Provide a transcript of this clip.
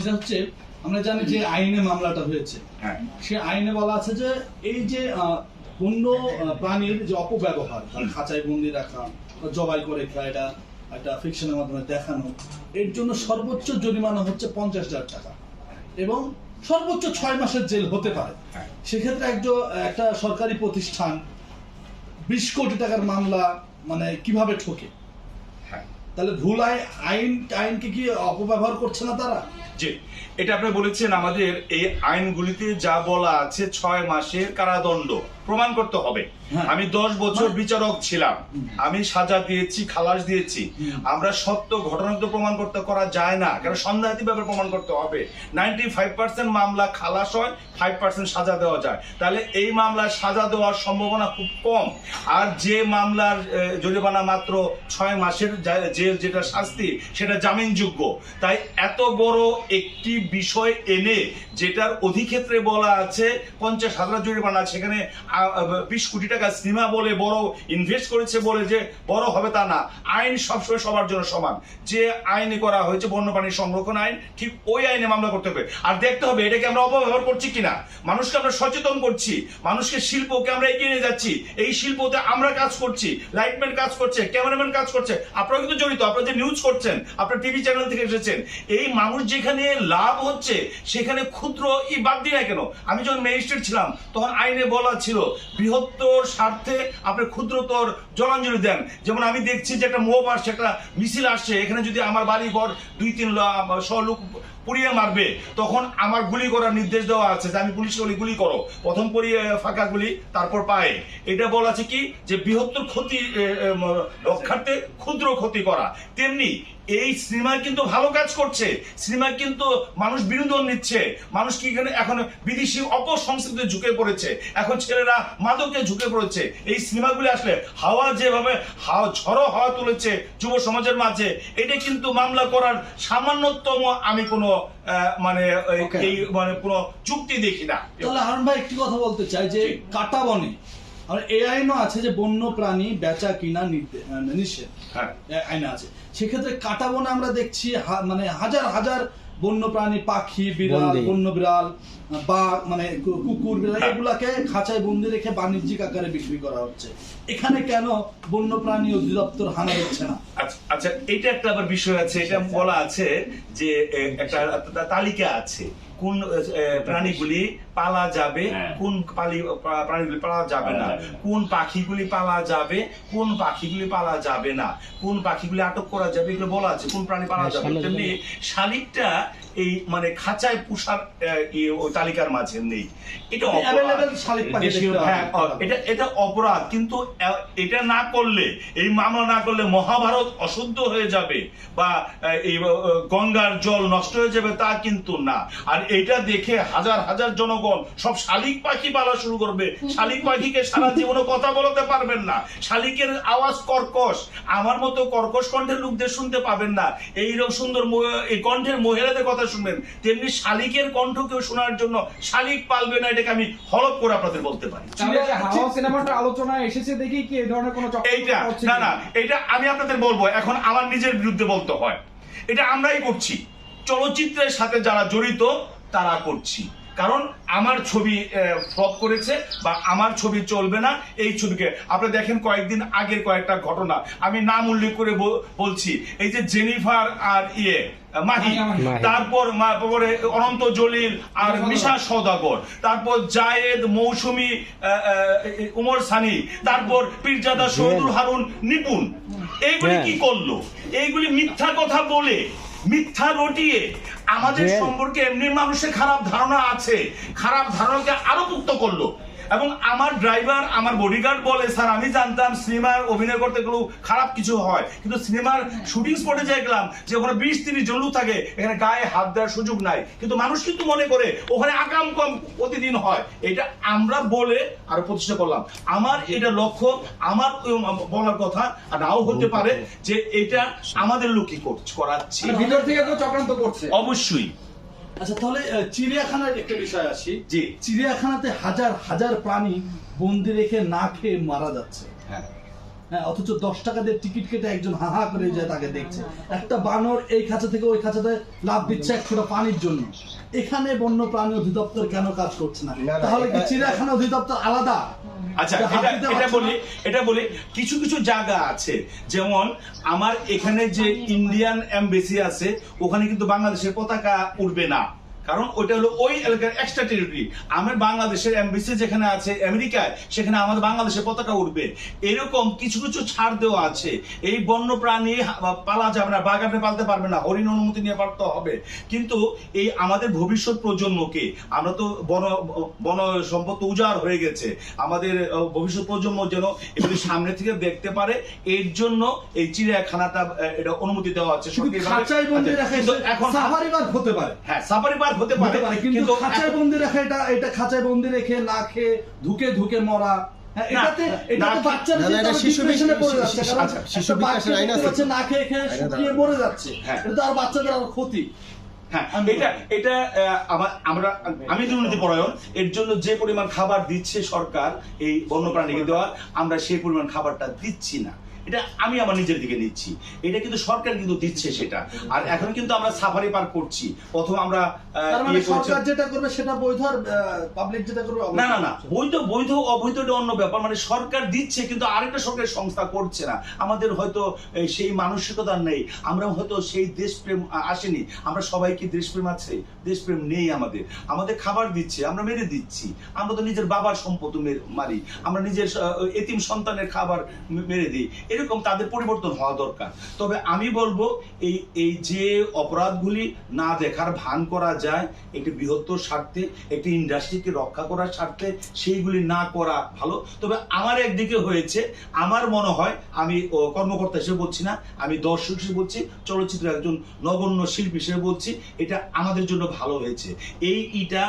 সেটা হচ্ছে আমরা জানি যে আইনে মামলাটা হয়েছে। হ্যাঁ। সে আইনে বলা আছে যে এই যে বন্য প্রাণীর যে অপব্যবহার তার খাঁচায় বন্দি রাখা বা জবাই করে এটা একটা ফিকশনের মাধ্যমে দেখানো এর জন্য সর্বোচ্চ জরিমানা হচ্ছে পঞ্চাশ হাজার টাকা। এবং সর্বোচ্চ ছয় মাসের জেল হতে পারে। হ্যাঁ। সেক্ষেত্রে একজন একটা সরকারি প্রতিষ্ঠান বিশ কোটি টাকার মামলা মানে কীভাবে ঠকে? তাহলে ভুল আইন আইন, আইনকে কি অপব্যবহার করছে না তারা? জি, এটা আপনি বলেছেন আমাদের এই আইনগুলিতে যা বলা আছে ছয় মাসের কারাদণ্ড। প্রমাণ করতে হবে। হ্যাঁ। আমি দশ বছর মানে- বিচারক ছিলাম। আমি সাজা দিয়েছি খালাস দিয়েছি। আমরা সত্য ঘটনা তো প্রমাণ করতে করা যায় না। কারণ সন্দেহাতি ব্যাপারে প্রমাণ করতে হবে। নাইনটি ফাইভ পার্সেন্ট মামলা খালাস হয় ফাইভ পার্সেন্ট সাজা দেওয়া যায়। তাহলে এই মামলায় সাজা দেওয়ার সম্ভাবনা খুব কম। আর যে মামলার জরিমানা মাত্র ছয় মাসের যা- জেল যেটা শাস্তি সেটা জামিনযোগ্য। তাই এত বড় একটি বিষয় এনে যেটার অধিক্ষেত্রে বলা আছে পঞ্চাশ হাজার জরিমানা সেখানে বিশ কোটি টাকা সিনেমা বলে বড় ইনভেস্ট করেছে বলে যে বড় হবে তা না। আইন সবসময় সবার জন্য সমান। যে আইনে করা হয়েছে বন্যপ্রাণী সংরক্ষণ আইন, ঠিক ওই আইনে মামলা করতে হবে। আর দেখতে হবে এটাকে আমরা অপব্যবহার করছি কিনা। মানুষকে আমরা সচেতন করছি। মানুষকে শিল্পকে আমরা এগিয়ে নিয়ে যাচ্ছি। এই শিল্পতে আমরা কাজ করছি। লাইটম্যান কাজ করছে, ক্যামেরাম্যান কাজ করছে। আপনারা কিন্তু জড়িত। আপনারা যে নিউজ করছেন, আপনার টিভি চ্যানেল থেকে এসেছেন, এই মানুষ যেখানে লাভ হচ্ছে, সেখানে ক্ষুদ্র ই বাদ দিই না কেন? আমি যখন ম্যাজিস্ট্রেট ছিলাম, তখন আইনে বলা ছিল বৃহত্তর স্বার্থে আপনি ক্ষুদ্রতর জলাঞ্জলি দেন। যেমন আমি দেখছি যে একটা মোব আসছে, একটা মিছিল আসছে। এখানে যদি আমার বাড়ি ঘর দুই তিন শ লোক পুড়িয়ে মারবে, তখন আমার গুলি করার নির্দেশ দেওয়া আছে যে আমি পুলিশ গুলি গুলি করো। প্রথম পুড়িয়ে ফাঁকা গুলি, তারপর পায়ে। এটা বলা আছে কি? যে বৃহত্তর ক্ষতি রক্ষার্থে ক্ষুদ্র ক্ষতি করা। তেমনি এই সিনেমা কিন্তু ভালো কাজ করছে। সিনেমা কিন্তু মানুষ বিনোদন নিচ্ছে। মানুষ কি এখানে, এখন বিদেশি অপসংস্কৃতিতে ঝুঁকে পড়েছে। এখন ছেলেরা মাদকে ঝুঁকে পড়েছে। এই সিনেমাগুলি আসলে হাওয়া যেভাবে, হাওয়া ঝড়ো হাওয়া তুলেছে যুব সমাজের মাঝে, এটা কিন্তু মামলা করার সামান্যতম আমি কোনো মানে এই- মানে কোনো চুক্তি দেখি না। তাহলে হারুন ভাই একটি কথা বলতে চাই যে। কাটা বনে আর এই আইনও আছে যে বন্য প্রাণী বেচা কিনা নিষেধ। হ্যাঁ। এ আছে। সেক্ষেত্রে কাটা বনে আমরা দেখছি মানে হাজার হাজার বন্য প্রাণী পাখি বিড়াল বন্য বিড়াল বা মানে কুকুর বিড়াল। এগুলাকে খাঁচায় বন্দি রেখে বাণিজ্যিক আকারে বিক্রি করা হচ্ছে। এখানে কেন বন্য প্রাণী অধিদপ্তর হানা হচ্ছে না? আচ্ছা আচ্ছা এটা একটা আবার বিষয় আছে এটা বলা আছে যে একটা তালিকা আছে। কোন প্রাণীগুলি পালা যাবে হ্যাঁ। কোন পালি প্রাণীগুলি পালা যাবে না। কোন পাখিগুলি পালা যাবে কোন পাখিগুলি পালা যাবে না। কোন পাখিগুলি আটক করা যাবে এগুলো বলা আছে। কোন প্রাণী পালা হ্যাঁ, যাবে? তেমনি শালিকটা এই মানে খাঁচায় পোষার ওই তালিকার মাঝে নেই। এটা হ্যাঁ এটা এটা অপরাধ। কিন্তু এটা না করলে এই মামলা না করলে মহাভারত অশুদ্ধ হয়ে যাবে বা এই গঙ্গার জল নষ্ট হয়ে যাবে তা কিন্তু না। আর এটা দেখে হাজার হাজার জনগণ সব শালিক পাখি পালা শুরু করবে। শালিক পাখিকে সারা জীবনে কথা বলতে পারবেন না। শালিকের আওয়াজ কর্কশ। আমার মতো কর্কশ কণ্ঠের লোকদের শুনতে পাবেন না। এইরকম সুন্দর এই কণ্ঠের মহিলাদের কথা শুনবেন। তেমনি শালিকের কণ্ঠ কেউ শোনার জন্য শালিক পালবে না এটাকে আমি হলপ করে আপনাদের বলতে পারি। সিনেমাটা আলোচনায় এসেছে দেখি কি এই ধরনের কোনো এইটা না না এটা আমি আপনাদের বলব। এখন আমার নিজের বিরুদ্ধে বলতে হয়। এটা আমরাই করছি। চলচ্চিত্রের সাথে যারা জড়িত তারা করছি। কারণ আমার ছবি ফ্লপ করেছে বা আমার ছবি চলবে না এই ছবিকে। আপনি দেখেন কয়েকদিন আগের কয়েকটা ঘটনা। আমি নাম উল্লেখ করে বলছি এই যে জেনিফার আর ইয়ে মাহি। তারপর তারপরে অনন্ত জলিল আর মিশা সৌদাগর। তারপর জায়েদ মৌসুমি উমর সানি তারপর পীরজাদা শহীদুল হারুন নিপুণ। এইগুলি হ্যাঁ। কি করল? এইগুলি মিথ্যা কথা বলে মিথ্যা রটিয়ে আমাদের সম্পর্কে এমনি মানুষের খারাপ ধারণা আছে খারাপ ধারণাকে আরও মুক্ত করল। এবং আমার ড্রাইভার আমার বডিগার্ড বলে স্যার আমি জানতাম সিনেমার অভিনয় করতে গেলেও খারাপ কিছু হয়। কিন্তু সিনেমার শুটিং স্পটে যাই গেলাম যে ওখানে বিশ তিরিশ জন লোক থাকে এখানে গায়ে হাত দেওয়ার সুযোগ নাই। কিন্তু মানুষ কিন্তু মনে করে ওখানে আকাম কম প্রতিদিন হয়। এটা আমরা বলে আরও প্রতিষ্ঠা করলাম। আমার এটা লক্ষ্য আমার বলার কথা আর নাও হতে পারে যে এটা আমাদের লোকই করছে- করাচ্ছি। ভিতর থেকে কেউ চক্রান্ত করছে। অবশ্যই। আচ্ছা তাহলে চিড়িয়াখানার একটা বিষয় আসি। জি। চিড়িয়াখানাতে হাজার হাজার প্রাণী বন্দি রেখে না খেয়ে মারা যাচ্ছে। হ্যাঁ। হ্যাঁ অথচ দশ টাকা দিয়ে টিকিট কেটে একজন হা হা করে যায় তাকে দেখছে। একটা বানর এই খাঁচা থেকে ওই খাঁচাতে লাভ দিচ্ছে এক ফোঁটা পানির জন্য। এখানে বন্য প্রাণী অধিদপ্তর কেন কাজ করছে না, তাহলে কি চিড়িয়াখানা অধিদপ্তর আলাদা? আচ্ছা এটা এটা বলি এটা বলি কিছু কিছু জায়গা আছে। যেমন আমার এখানে যে ইন্ডিয়ান এমবেসি আছে ওখানে কিন্তু বাংলাদেশের পতাকা উঠবে না। কারণ ওটা হলো ওই এলাকার এক্সট্রা টেরিটরি আমার বাংলাদেশের এমবেসি যেখানে আছে আমেরিকায় সেখানে আমাদের বাংলাদেশের পতাকা উঠবে। এরকম কিছু কিছু ছাড় দেওয়া আছে। এই বন্য প্রাণী পালা যাবে না বাঘ আপনি পালতে পারবে না হরিণ অনুমতি নিয়ে পালতে হবে। কিন্তু এই আমাদের ভবিষ্যৎ প্রজন্মকে আমরা তো বন বন সম্পদ তো উজাড় হয়ে গেছে। আমাদের ভবিষ্যৎ প্রজন্ম যেন এগুলি সামনে থেকে দেখতে পারে এর জন্য এই চিড়িয়াখানাটা এটা অনুমতি দেওয়া হচ্ছে এখন সাফারি পার্ক হতে পারে। হ্যাঁ সাফারি পার্ক হতে হতে পারে কিন্তু খাঁচায় বন্দি রাখা এটা এটা খাঁচায় বন্দি রেখে না খেয়ে ধুকে ধুকে মরা। হ্যাঁ, আচ্ছা, হ্যাঁ। বাচ্চাদের ক্ষতি। হ্যাঁ এটা আমরা আমি দুর্নীতি পরায়ণ এর জন্য যে পরিমাণ খাবার দিচ্ছে সরকার এই বন্যপ্রাণীকে দেওয়া আমরা সেই পরিমাণ খাবারটা দিচ্ছি না। এটা আমি আমার নিজের দিকে নিচ্ছি। এটা কিন্তু সরকার কিন্তু দিচ্ছে সেটা। আর এখন কিন্তু আমরা সাফারি পার্ক করছি। প্রথম আমরা মানে ইয়ে করেছি- সরকার যেটা করবে সেটা বৈধ আর পাবলিক যেটা করবে না না না। বৈধ বৈধ অবৈধ এটা অন্য ব্যাপার। মানে সরকার দিচ্ছে কিন্তু আরেকটা সরকারি সংস্থা করছে না। আমাদের হয়তো সেই মানসিকতা নেই। আমরা হয়তো সেই দেশপ্রেম আসেনি। আমরা সবাই কি দেশপ্রেম আছে? দেশপ্রেম নেই আমাদের। আমাদের খাবার দিচ্ছে আমরা মেরে দিচ্ছি। আমরা তো নিজের বাবার সম্পদ মারি আমরা নিজের এতিম সন্তানের খাবার মেরে দিই। এরকম তাদের পরিবর্তন হওয়া দরকার। তবে আমি বলব, এই এই যে অপরাধগুলি না দেখার ভান করা যায়, একটি বৃহত্তর স্বার্থে, একটি ইন্ডাস্ট্রিকে রক্ষা করার স্বার্থে সেইগুলি না করা ভালো। তবে আমার একদিকে হয়েছে, আমার মনে হয়, আমি কর্মকর্তা হিসেবে বলছি না, আমি দর্শক হিসেবে বলছি, চলচ্চিত্রের একজন নগণ্য শিল্পী হিসেবে বলছি, এটা আমাদের জন্য ভালো হয়েছে। এই ইটা